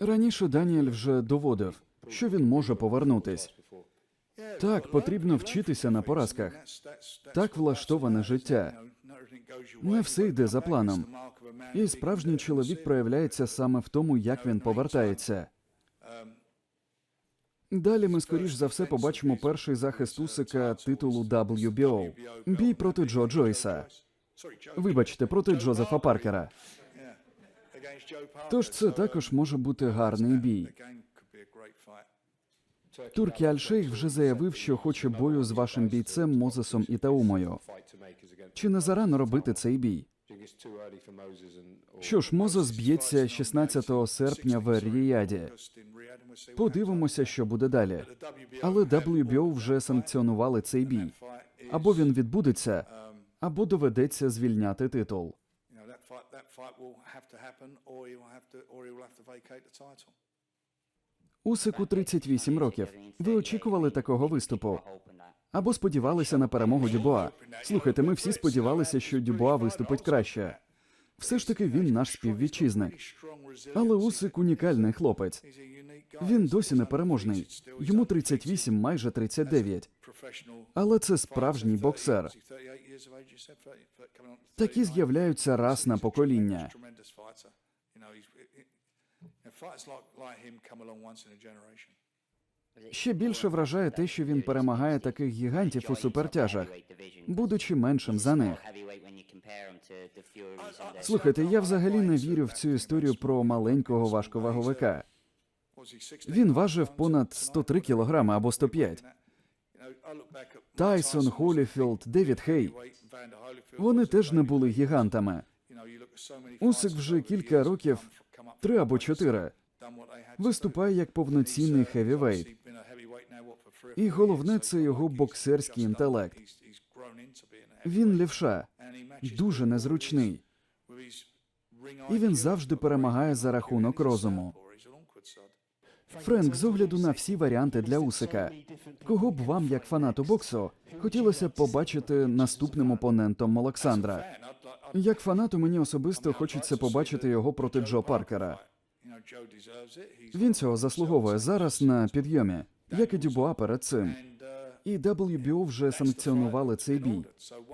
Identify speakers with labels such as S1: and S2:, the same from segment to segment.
S1: Раніше Даніель вже доводив, що він може повернутись. Так, потрібно вчитися на поразках. Так влаштоване життя. Не все йде за планом. І справжній чоловік проявляється саме в тому, як він повертається. Далі ми скоріш за все побачимо перший захист Усика титулу WBO. Бій проти Джо Джойса. Вибачте, проти Джозефа Паркера. Тож це також може бути гарний бій. Туркі Аль-Шейх вже заявив, що хоче бою з вашим бійцем Мозесом і Таумою. Чи не зарано робити цей бій? Що ж, Мозес б'ється 16 серпня в Ріяді. Подивимося, що буде далі. Але WBO вже санкціонували цей бій. Або він відбудеться, або доведеться звільняти титул.
S2: Fight, that fight will have to happen, or he will have to, or he will have to vacate the title.
S1: Усику 38 років. Ви очікували такого виступу? Або сподівалися на перемогу Дюбоа. Слухайте, ми всі сподівалися, що Дюбоа виступить краще. Все ж таки він наш співвітчизник. Але Усик унікальний хлопець. Він досі непереможний. Йому 38, майже 39. Але це справжній боксер. Такі з'являються раз на покоління. Ще більше вражає те, що він перемагає таких гігантів у супертяжах, будучи меншим за них. Слухайте, я взагалі не вірю в цю історію про маленького важковаговика. Він важив понад 103 кілограми або 105. Тайсон, Холіфілд, Девід Хей. Вони теж не були гігантами. Усик вже кілька років, три або чотири, виступає як повноцінний хевівейт. І головне це його боксерський інтелект. Він лівша, дуже незручний, і він завжди перемагає за рахунок розуму. Френк, з огляду на всі варіанти для Усика, кого б вам, як фанату боксу, хотілося б побачити наступним опонентом Олександра? Як фанату мені особисто хочеться побачити його проти Джо Паркера. Він цього заслуговує зараз на підйомі, як і Дюбуа перед цим. І WBO вже санкціонували цей бій.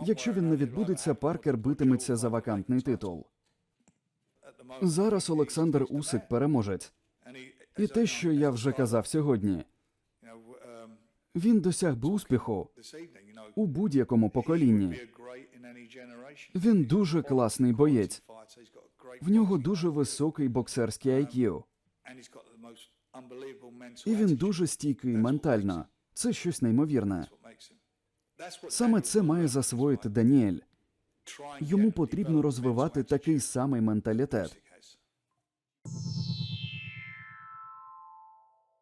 S1: Якщо він не відбудеться, Паркер битиметься за вакантний титул. Зараз Олександр Усик переможець. І те, що я вже казав сьогодні, він досяг би успіху у будь-якому поколінні. Він дуже класний боєць. В нього дуже високий боксерський IQ. І він дуже стійкий ментально. Це щось неймовірне. Саме це має засвоїти Даніель. Йому потрібно розвивати такий самий менталітет.